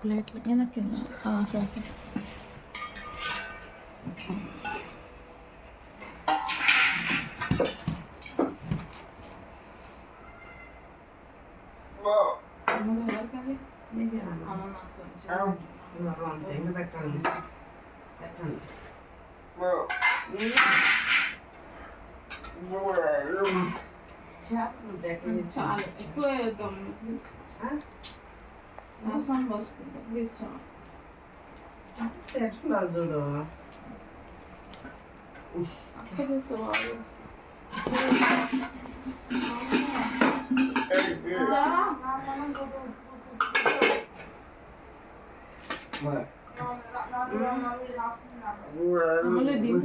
ప్లేట్లు వెనక్కి సరే ఎవరికవి అమ్మ నాకు కొంచెం పెట్టండి పెట్టండి చేపలు పెట్టండి చాలు ఎక్కువ వేద్దాం రసం పోసుకుంటాం ప్లీజ్ ఎట్లా చూడు అక్క చేస్తే బాగా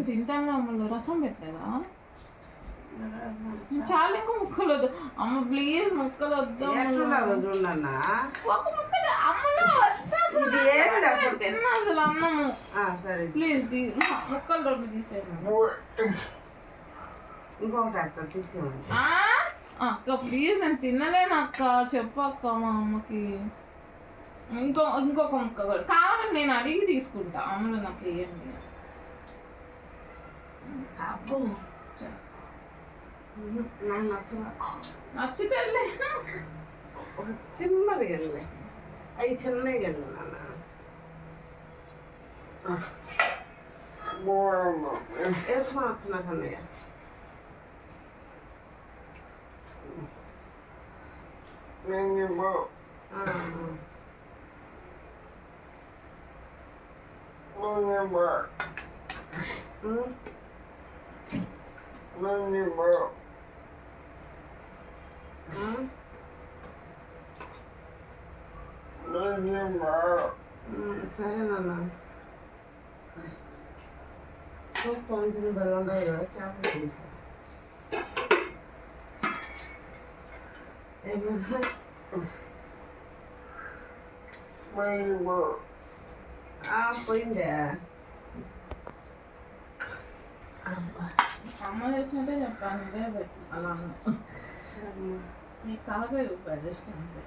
తింటాను రసం పెట్టలేదా? చాలా ఎక్కువ ముక్కలు వద్దు. అమ్మ ప్లీజ్ ముక్కలు వద్దు అసలు? తిన్నా అసలు అన్నము. సరే. ప్లీజ్ ముక్కలు రెండు తీసేయండి ఇంకొకటి అసలు తీసేయండి ఆ? అక్క ప్లీజ్ నేను తినలేను అక్క. చెప్పు అక్క మా అమ్మకి. ఇంకో ఇంకొక ముక్క కూడా. కావాలని నేను అడిగి తీసుకుంటా. అమ్మలు నాకు వేయండి అబ్బో നച്ചിട്ടല്ലേ? ചെന്നത് കണ്ണേ. അത് ചെന്നൈ കണ്ണാണ് എത്ര അച്ഛന കണ്ണയാ Mini book. Mini book. సరే నాన్న కొంచెం బలం కదా చేపలు తీసా ఏమన్నా ఆ, పోయిందే అమ్మ చేసినట్టే చెప్పాను అలా ఇవ్వదు జస్ట్ అంతే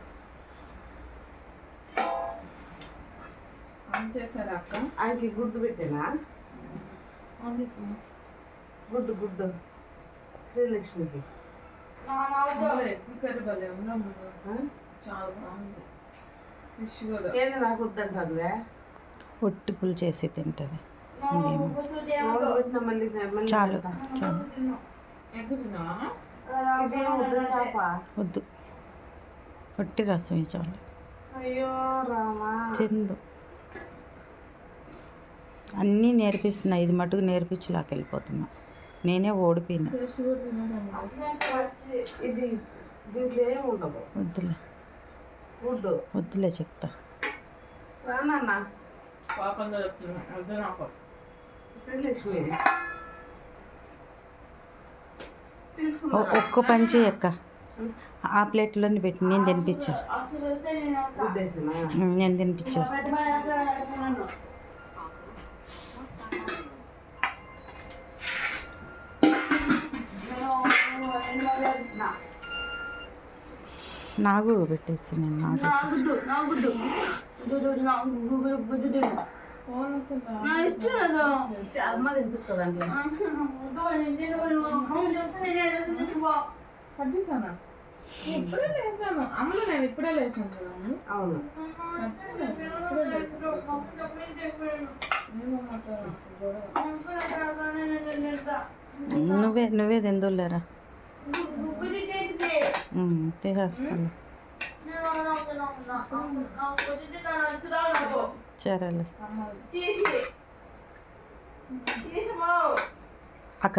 ఆన్ చేశారా అక్క ఆయనకి గుడ్డు పెట్టేనా ఆన్ చేసాను గుడ్డు గుడ్డు శ్రీలక్ష్మికి ఎక్కువ కర్రీ భలే? చాలా బాగుంది ఫిష్ కూడా ఏంది నాకు వద్దంటుందే ఒట్టి పులు చేసి తింటుంది చాలు. చాలు వద్దు. ఒట్టి రసం ఇవి చాలు. అయ్యో రామా. తిందు. అన్నీ నేర్పిస్తున్నా ఇది మటుకు నేర్పించలేక వెళ్ళిపోతున్నా. నేనే ఓడిపోయినా. వద్దులే. వద్దులే చెప్తా. పాపంగా చెప్తున్నా. ఒక్క పని చేయక్క ఆ ప్లేట్లోని పెట్టి నేను తినిపించేస్తా. నేను తినిపించేస్తా. నాకు పెట్టేసి నేను అమ్మ తినిపిస్తుంది అంటే కట్ చేశానా ఇప్పుడే లేసాను నేను ఇప్పుడే లేసాను కదా. అవును. నువ్వే నువ్వే తిందులేరా తీసేస్తాను సరేలే అక్క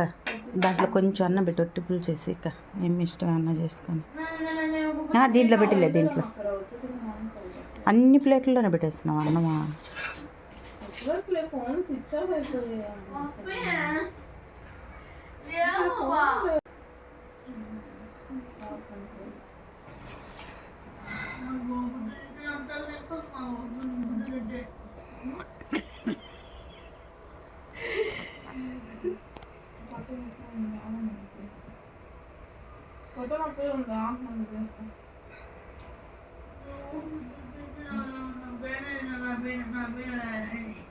దాంట్లో కొంచెం అన్నం పెట్టి ఒట్టి పులు చేసి ఇక. ఏమి ఇష్టం అన్న చేసుకొని. దీంట్లో పెట్టలే దీంట్లో. అన్ని ప్లేట్లలోనే పెట్టేస్తున్నాం అన్నమా. Network Poi non puoi andare, non mi piace. Va bene, va bene, va bene.